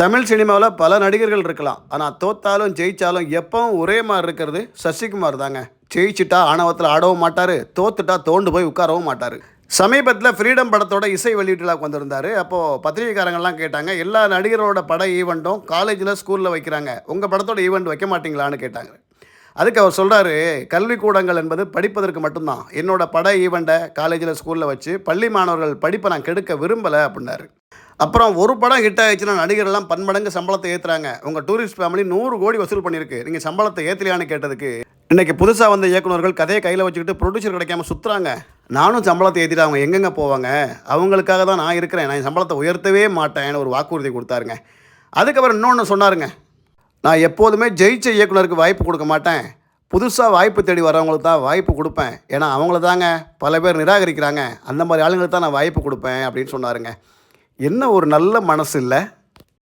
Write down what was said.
தமிழ் சினிமாவில் பல நடிகர்கள் இருக்கலாம். ஆனால் தோத்தாலும் ஜெயிச்சாலும் எப்பவும் ஒரே மாதிரி இருக்கிறது சசிகுமார் தாங்க. ஜெயிச்சிட்டா ஆணவத்தில் ஆடவும் மாட்டார் தோத்துட்டா தோண்டு போய் உட்காரவும் மாட்டார். சமீபத்தில் ஃப்ரீடம் படத்தோட இசை வெளியீட்டுலாக்கு வந்திருந்தார் அப்போது பத்திரிகைக்காரங்கள்லாம் கேட்டாங்க எல்லா நடிகரோட பட ஈவெண்ட்டும் காலேஜில் ஸ்கூலில் வைக்கிறாங்க. உங்கள் படத்தோட ஈவெண்ட் வைக்க மாட்டீங்களான்னு கேட்டாங்க. அதுக்கு அவர் சொல்கிறாரு கல்விக்கூடங்கள் என்பது படிப்பதற்கு மட்டும்தான். என்னோட பட ஈவெண்ட்டை காலேஜில் ஸ்கூலில் வச்சு பள்ளி மாணவர்கள் படிப்பை நான் கெடுக்க விரும்பலை அப்படின்னாரு. அப்புறம் ஒரு படம் ஹிட் ஆயிடுச்சுன்னா நடிகர்லாம் பன்மடங்கு சம்பளத்தை ஏற்றுறாங்க உங்கள் டூரிஸ்ட் ஃபேமிலி நூறு கோடி வசூல் பண்ணியிருக்கு. நீங்கள் சம்பளத்தை ஏற்றலையான்னு கேட்டதுக்கு இன்னைக்கு புதுசாக வந்த இயக்குனர்கள் கதையை கையில் வச்சுக்கிட்டு ப்ரொடியூசர் கிடைக்காம சுற்றுறாங்க நானும் சம்பளத்தை ஏற்றிட்டு அவங்க எங்கெங்கே போவாங்க? அவங்களுக்காக தான் நான் இருக்கிறேன். நான் என் சம்பளத்தை உயர்த்தவே மாட்டேன்னு ஒரு வாக்குறுதி கொடுத்தாருங்க. அதுக்கப்புறம் இன்னொன்று சொன்னாருங்க. நான் எப்போதுமே ஜெயிச்ச இயக்குனருக்கு வாய்ப்பு கொடுக்க மாட்டேன். புதுசாக வாய்ப்பு தேடி வரவங்களுக்கு தான் வாய்ப்பு கொடுப்பேன். ஏன்னா அவங்கள தாங்க பல பேர் நிராகரிக்கிறாங்க. அந்த மாதிரி ஆளுங்களுக்கு தான் நான் வாய்ப்பு கொடுப்பேன் அப்படின்னு சொன்னாருங்க. என்ன ஒரு நல்ல மனசு இல்லை